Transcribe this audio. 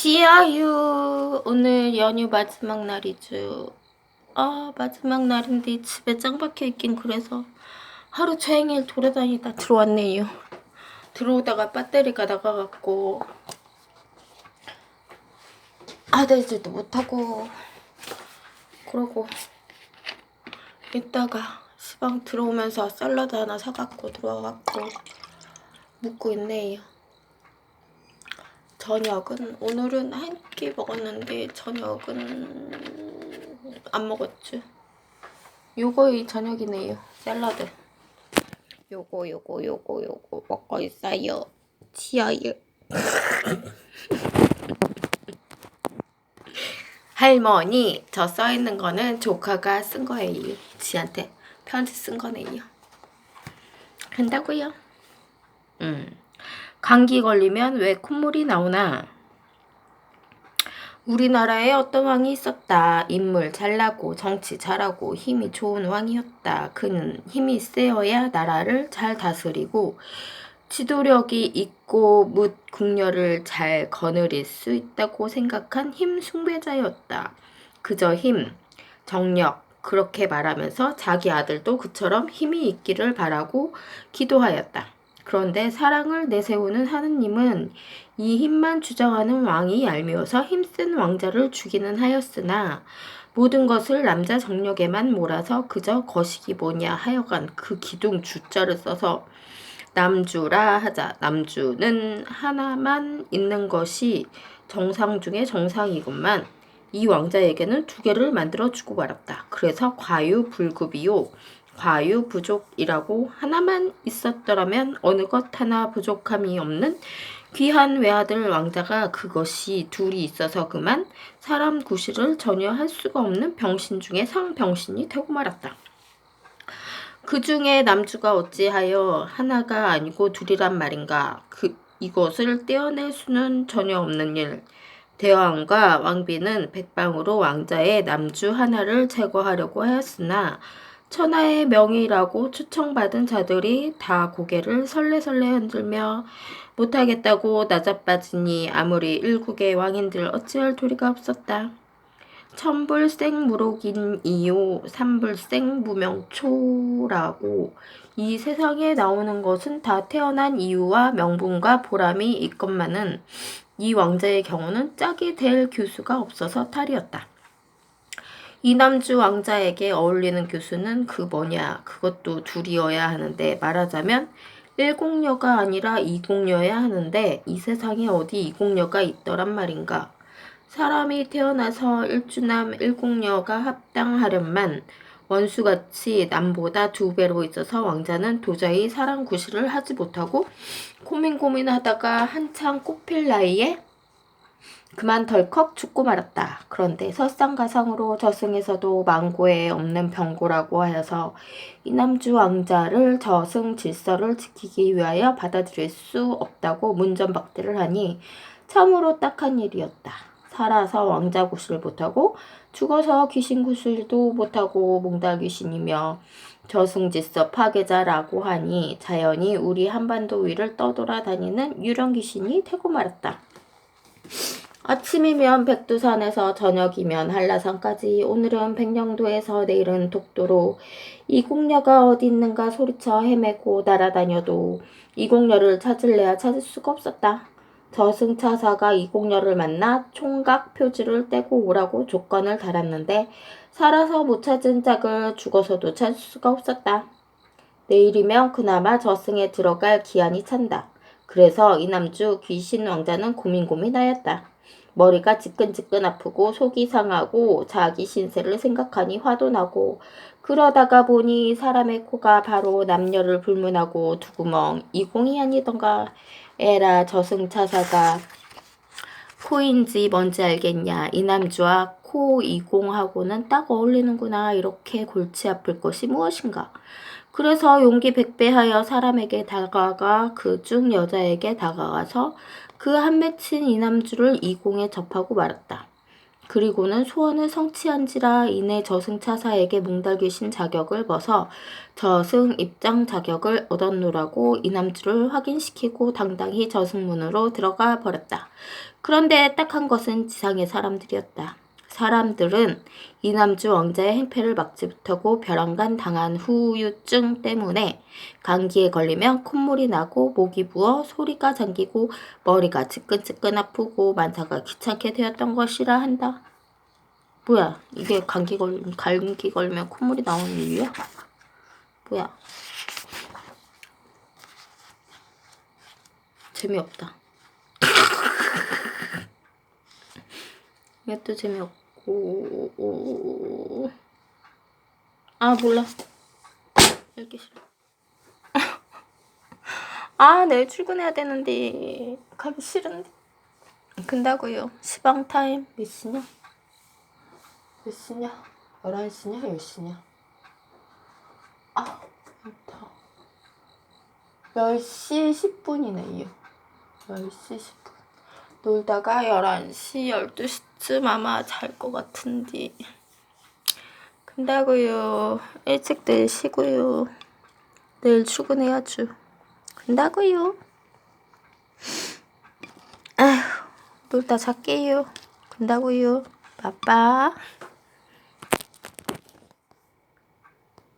지아유 오늘 연휴 마지막 날이죠. 아 마지막 날인데 집에 짱 박혀 있긴 그래서 하루 종일 돌아다니다 들어왔네요. 들어오다가 배터리가 나가갖고 아들지도 못하고 그러고 이따가 시방 들어오면서 샐러드 하나 사갖고 들어와갖고 묵고 있네요. 저녁은 오늘은 한 끼 먹었는데 저녁은 안 먹었죠. 요거의 저녁이네요. 샐러드. 요거 요거 요거 요거 먹고 있어요. 치아요. 할머니 저 써있는 거는 조카가 쓴 거예요. 지한테 편지 쓴 거네요. 한다고요? 음. 감기 걸리면 왜 콧물이 나오나? 우리나라에 어떤 왕이 있었다. 인물 잘나고 정치 잘하고 힘이 좋은 왕이었다. 그는 힘이 세어야 나라를 잘 다스리고 지도력이 있고 묻 국녀를 잘 거느릴 수 있다고 생각한 힘 숭배자였다. 그저 힘, 정력, 그렇게 말하면서 자기 아들도 그처럼 힘이 있기를 바라고 기도하였다. 그런데 사랑을 내세우는 하느님은 이 힘만 주장하는 왕이 얄미워서 힘센 왕자를 죽이는 하였으나 모든 것을 남자 정력에만 몰아서 그저 거시기 뭐냐 하여간 그 기둥 주자를 써서 남주라 하자. 남주는 하나만 있는 것이 정상 중에 정상이건만 이 왕자에게는 두 개를 만들어 주고 말았다. 그래서 과유불급이요. 과유부족이라고 하나만 있었더라면 어느 것 하나 부족함이 없는 귀한 외아들 왕자가 그것이 둘이 있어서 그만 사람 구실을 전혀 할 수가 없는 병신 중에 상병신이 되고 말았다. 그 중에 남주가 어찌하여 하나가 아니고 둘이란 말인가? 그 이것을 떼어낼 수는 전혀 없는 일. 대왕과 왕비는 백방으로 왕자의 남주 하나를 제거하려고 하였으나 천하의 명의라고 추청받은 자들이 다 고개를 설레설레 흔들며 못하겠다고 나자빠지니 아무리 일국의 왕인들 어찌할 도리가 없었다. 천불생 무록인 이요 삼불생 무명초라고 이 세상에 나오는 것은 다 태어난 이유와 명분과 보람이 있건만은 이 왕자의 경우는 짝이 될 교수가 없어서 탈이었다. 이남주 왕자에게 어울리는 교수는 그 뭐냐 그것도 둘이어야 하는데 말하자면 일공녀가 아니라 이공녀야 하는데 이 세상에 어디 이공녀가 있더란 말인가. 사람이 태어나서 일주남 일공녀가 합당하련만 원수같이 남보다 두 배로 있어서 왕자는 도저히 사랑 구실을 하지 못하고 고민 고민하다가 한창 꽃필 나이에 그만 덜컥 죽고 말았다. 그런데 설상가상으로 저승에서도 망고에 없는 병고라고 하여서 이남주 왕자를 저승 질서를 지키기 위하여 받아들일 수 없다고 문전박대를 하니 참으로 딱한 일이었다. 살아서 왕자 구슬 못하고 죽어서 귀신 구슬도 못하고 몽달 귀신이며 저승질서 파괴자라고 하니 자연히 우리 한반도 위를 떠돌아다니는 유령 귀신이 되고 말았다. 아침이면 백두산에서 저녁이면 한라산까지 오늘은 백령도에서 내일은 독도로 이공녀가 어디 있는가 소리쳐 헤매고 날아다녀도 이공녀를 찾을래야 찾을 수가 없었다. 저승차사가 이공녀를 만나 총각 표지를 떼고 오라고 조건을 달았는데 살아서 못 찾은 짝을 죽어서도 찾을 수가 없었다. 내일이면 그나마 저승에 들어갈 기한이 찬다. 그래서 이남주 귀신 왕자는 고민고민하였다. 머리가 지끈지끈 아프고 속이 상하고 자기 신세를 생각하니 화도 나고 그러다가 보니 사람의 코가 바로 남녀를 불문하고 두 구멍 이공이 아니던가. 에라 저승차사가 코인지 뭔지 알겠냐. 이 남주와 코 이공하고는 딱 어울리는구나. 이렇게 골치 아플 것이 무엇인가 그래서 용기 백배하여 사람에게 다가가 그 중 여자에게 다가가서 그 한 맺힌 이남주를 이공에 접하고 말았다. 그리고는 소원을 성취한지라 이내 저승차사에게 몽달귀신 자격을 벗어 저승 입장 자격을 얻었노라고 이남주를 확인시키고 당당히 저승문으로 들어가 버렸다. 그런데 딱 한 것은 지상의 사람들이었다. 사람들은 이남주 왕자의 행패를 막지 못하고 벼랑간 당한 후유증 때문에 감기에 걸리면 콧물이 나고 목이 부어 소리가 잠기고 머리가 지끈지끈 아프고 만사가 귀찮게 되었던 것이라 한다. 뭐야 이게 감기 걸 감기 걸면 콧물이 나오는 이유야? 뭐야? 재미없다. 이것도 재미없고. 아 몰라. 읽기 싫어. 아 내일 출근해야 되는데. 가기 싫은데. 근다고요. 시방 타임 몇 시냐? 몇 시냐? 11시냐? 10시냐? 아 많다. 10시 10분이네요 10시 10분 놀다가 11시 12시쯤 아마 잘 것 같은데 근다고요 일찍들 쉬고요. 내일 출근해야죠. 근다고요. 아휴 놀다 잘게요. 근다고요. 빠빠